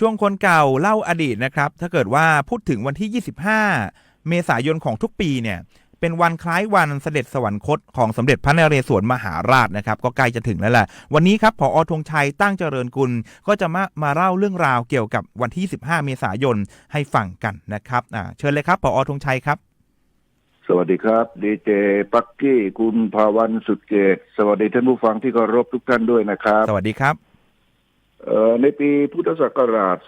ช่วงคนเก่าเล่าอดีตนะครับ ถ้าเกิดว่าพูดถึงวันที่ 25 เมษายนของทุกปีเนี่ยเป็นวันคล้ายวันเสด็จสวรรคตของสมเด็จพระนเรศวรมหาราชนะครับ ก็ใกล้จะถึงแล้วแหละวันนี้ครับผอธงชัยตั้งเจริญกุล ก็จะมามาเล่าเรื่องราวเกี่ยวกับวันที่ 15 เมษายนให้ฟังกันนะครับอ่าเชิญเลยครับผอธงชัยครับ สวัสดีครับดีเจปักกี้คุณภาวันสุดเกตสวัสดีท่านผู้ฟังที่เคารพทุกท่านด้วยนะครับ สวัสดีครับเอ่อ ในปีพุทธศักราช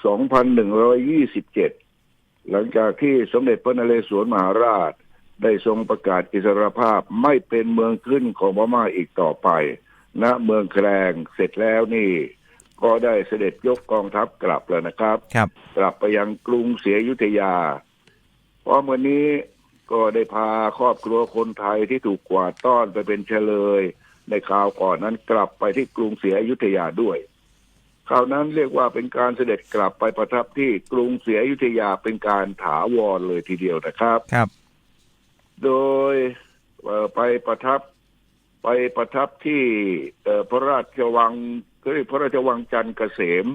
2127 หลังจากที่สมเด็จพระนเรศวรมหาราช ได้ทรงประกาศอิสรภาพไม่เป็นเมืองขึ้นของพม่าอีกต่อไปณเมืองแคลงเสร็จแล้วนี่ ก็ได้เสด็จยกกองทัพกลับแล้วนะครับครับ กลับไปยังกรุงศรีอยุธยาพร้อมวันนี้ก็ได้พาครอบครัวคนไทยที่ถูกกวาดต้อนไปเป็นเฉลย ในคราวก่อนนั้นกลับไปที่กรุงศรีอยุธยาด้วยค ราวนั้นเรียกว่าเป็นการเสด็จกลับไปประทับที่กรุงศรีอยุธยาเป็นการถาวรเลยทีเดียวนะครับ ครับ โดยเอ่อไปประทับไปประทับที่เอ่อพระราชวังก็เรียกพระราชวังจันทร์เกษม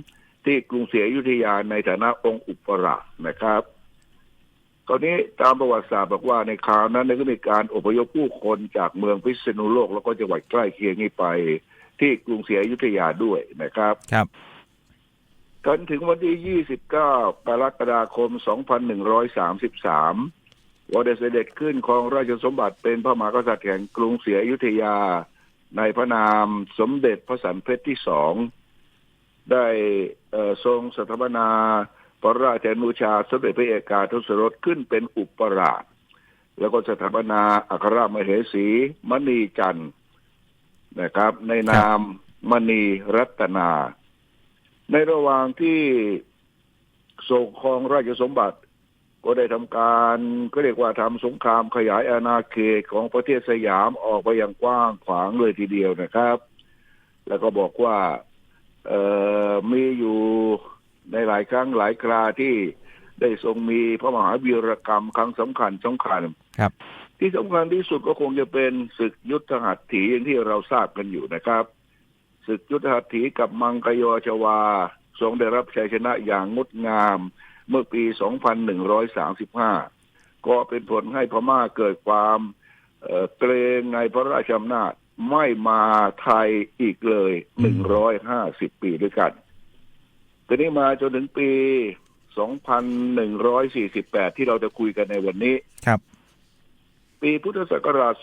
ที่กรุงศรีอยุธยาในฐานะองค์อุปราชนะครับคราวนี้ตามประวัติศาสตร์บอกว่าในคราวนั้นเนี่ยก็มีการอพยพผู้คนจากเมืองพิษณุโลก แล้วก็จังหวัดใกล้เคียงนี้ไป ที่กรุงศรีอยุธยาด้วยนะครับครับจนถึงวันที่ 29 กรกฎาคม 2133ว่าได้เสด็จขึ้นครองราชสมบัติเป็นพระมหากษัตริย์แห่งกรุงศรีอยุธยา ในพระนามสมเด็จพระสันเพชรที่สอง ได้เอ่อทรงสถาปนาพระราชานุชาสมเด็จพระเอกาทศรสขึ้นเป็นอุปราช แล้วก็สถาปนาอัครมเหสีมณีจันทร์ นะครับ ในนามมณีรัตนา ในระหว่างที่ทรงครองราชสมบัติ ก็ได้ทำการก็เรียกว่าทำสงครามขยายอาณาเขตของประเทศสยามออกไปอย่างกว้างขวางเลยทีเดียวนะครับ แล้วก็บอกว่าเอ่อมีอยู่ในหลายครั้งหลายคราที่ได้ทรงมีพระมหาวีรกรรมครั้งสำคัญสำคัญครับ ที่สำคัญที่สุดก็คงจะเป็นศึกยุทธหัตถีอย่างที่เราทราบกันอยู่นะครับศึกยุทธหัตถีกับมังกรโยชวา ทรงได้รับชัยชนะอย่างงดงามเมื่อปี 2135 ก็เป็นผลให้พม่าเกิดความเเกรงในพระราชอำนาจไม่มาไทยอีกเลย 150 ปีด้วยกันทีนี้มาจนถึงปี 2148 ที่เราจะคุยกันในวันนี้ครับ ปีพุทธศักราช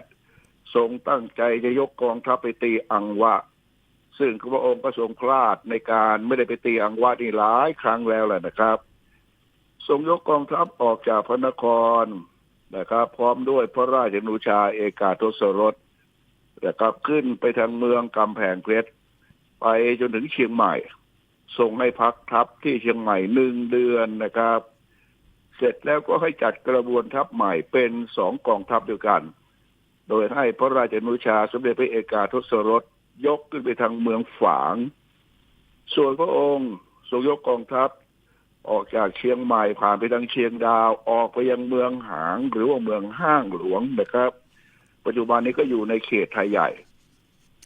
2148 ทรงตั้งใจจะยกกองทัพไปตีอังวะ ซึ่งพระองค์ก็ทรงพลาดในการไม่ได้ไปตีอังวะนี่หลายครั้งแล้วแหละนะครับ ทรงยกกองทัพออกจากพระนครนะครับ พร้อมด้วยพระราชนุชาเอกาทศรสนะครับขึ้นไปทางเมืองกำแพงเพชรไปจนถึงเชียงใหม่ส่งให้พักทัพที่เชียงใหม่หนึ่งเดือนนะครับ เสร็จแล้วก็ให้จัดกระบวนทัพใหม่เป็นสองกองทัพเดียวกัน โดยให้พระราชนุชาสมเด็จพระเอกาทศรสยกขึ้นไปทางเมืองฝาง ส่วนพระองค์ทรงยกกองทัพ ออกจากเชียงใหม่ผ่านไปทางเชียงดาวออกไปยังเมืองหาง หรือว่าเมืองห้างหลวงนะครับ ปัจจุบันนี้ก็อยู่ในเขตไทยใหญ่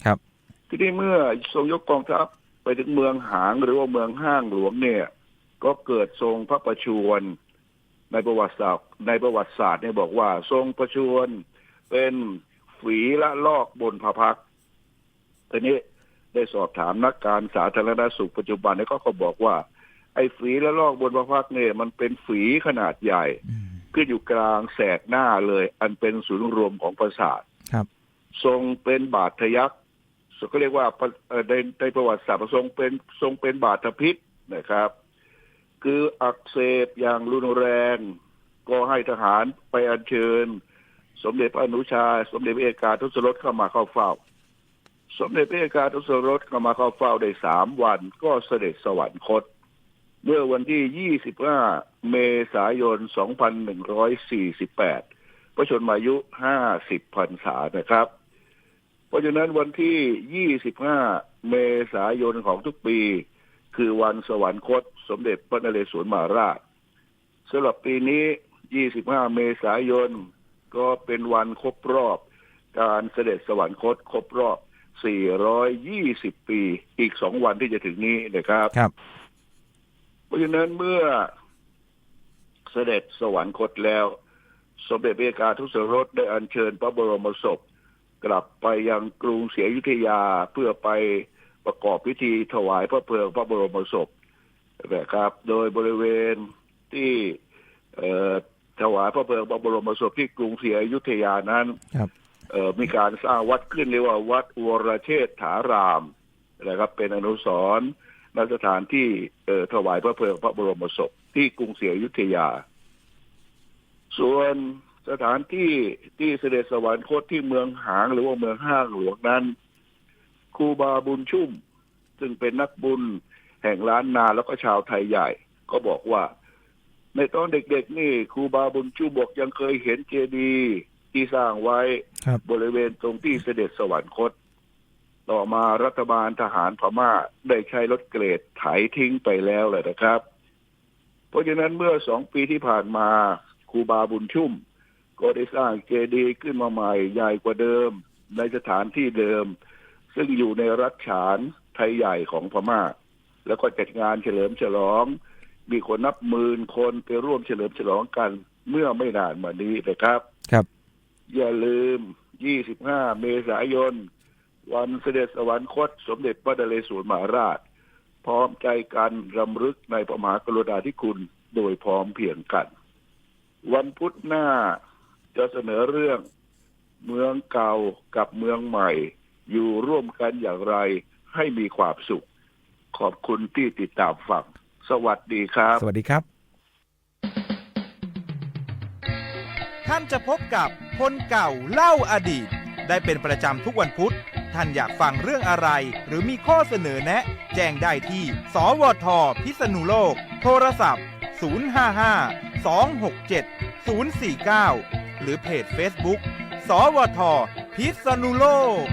ครับ ทีนี้เมื่อทรงยกกองทัพไปถึงเมืองหางหรือว่าเมืองห้างหลวงเนี่ย ก็เกิดทรงพระประชวร ในประวัติศาสตร์ในประวัติศาสตร์เนี่ยบอกว่า ทรงประชวรเป็นฝีละลอกบนพระพักตร์ทีนี้ได้สอบถามนักการสาธารณสุขปัจจุบันเนี่ยเขาก็บอกว่า ไอ้ฝีละลอกบนพระพักตร์เนี่ยมันเป็นฝีขนาดใหญ่อืมขึ้นอยู่กลางแสกหน้าเลย อันเป็นศูนย์รวมของประสาทครับ ทรงเป็นบาดทะยักก็เรียกว่าเอ่อในในประวัติศาสตร์ทรงเป็นทรงเป็นบาดทพิษนะครับ คืออักเสบอย่างรุนแรง ก็ให้ทหารไปอัญเชิญ สมเด็จพระนุชา สมเด็จพระเอกาทศรสเข้ามาเข้าเฝ้า สมเด็จพระเอกาทศรสก็มาเข้าเฝ้าได้สามวันก็เสด็จสวรรคต เมื่อวันที่ 25 เมษายน 2148 พระชนมายุ 50พรรษานะครับ เพราะฉะนั้นวันที่ 25 เมษายนของทุกปี คือวันสวรรคต สมเด็จพระนเรศวรมหาราชสำหรับปีนี้ 25 เมษายน ก็เป็นวันครบรอบ การเสด็จสวรรคตครบรอบ 420 ปีอีกสองวันที่จะถึงนี้นะครับครับ เพราะฉะนั้นเมื่อเสด็จสวรรคตแล้ว สมเด็จพระเอกาทุสรสได้อัญเชิญพระบรมศพ กลับไปยังกรุงศรีอยุธยาเพื่อไปประกอบพิธีถวายพระเพลิงพระบรมศพ นะครับ โดยบริเวณที่เอ่อถวายพระเพลิงพระบรมศพที่กรุงศรีอยุธยานั้นครับเอ่อมีการสร้างวัดขึ้นเรียกว่าวัดวรเชษฐารามนะครับ เป็นอนุสรณ์ณสถานที่เอ่อถวายพระเพลิงพระบรมศพที่กรุงศรีอยุธยา ส่วนสถานที่ที่เสด็จสวรรคตที่เมืองหางหรือว่าเมืองห้างหลวงนั้นครูบาบุญชุ่ม ซึ่งเป็นนักบุญ แห่งล้านนาแล้วก็ชาวไทยใหญ่ ก็บอกว่า ในตอนเด็กๆนี่ครูบาบุญชุ่มบอกยังเคยเห็นเจดีย์ที่สร้างไว้ครับบริเวณตรงที่เสด็จสวรรคต ต่อมารัฐบาลทหารพม่าได้ใช้รถเกรดไถทิ้งไปแล้วเลยนะครับ เพราะฉะนั้นเมื่อสองปีที่ผ่านมาครูบาบุญชุ่ม ก็ได้สร้างเจดีย์ขึ้นมาใหม่ใหญ่กว่าเดิม ในสถานที่เดิม ซึ่งอยู่ในรัฐฉานไทยใหญ่ของพม่า แล้วก็จัดงานเฉลิมฉลอง มีคนนับหมื่นคนไปร่วมเฉลิมฉลองกันเมื่อไม่นานมานี้นะครับ ครับ อย่าลืม 25 เมษายน วันเสด็จสวรรคต สมเด็จพระนเรศวรมหาราช พร้อมใจกันรำลึกในพระมหากรุณาธิคุณโดยพร้อมเพรียงกัน วันพุธหน้าจะเสนอเรื่องเมืองเก่ากับเมืองใหม่ อยู่ร่วมกันอย่างไรให้มีความสุข ขอบคุณที่ติดตามฟัง สวัสดีครับ สวัสดีครับ ท่านจะพบกับคนเก่าเล่าอดีต ได้เป็นประจำทุกวันพุธ ท่านอยากฟังเรื่องอะไร หรือมีข้อเสนอแนะ แจ้งได้ที่ สวท พิษณุโลก โทรศัพท์ 055 267 049 หรือเพจ Facebook สวท พิษณุโลก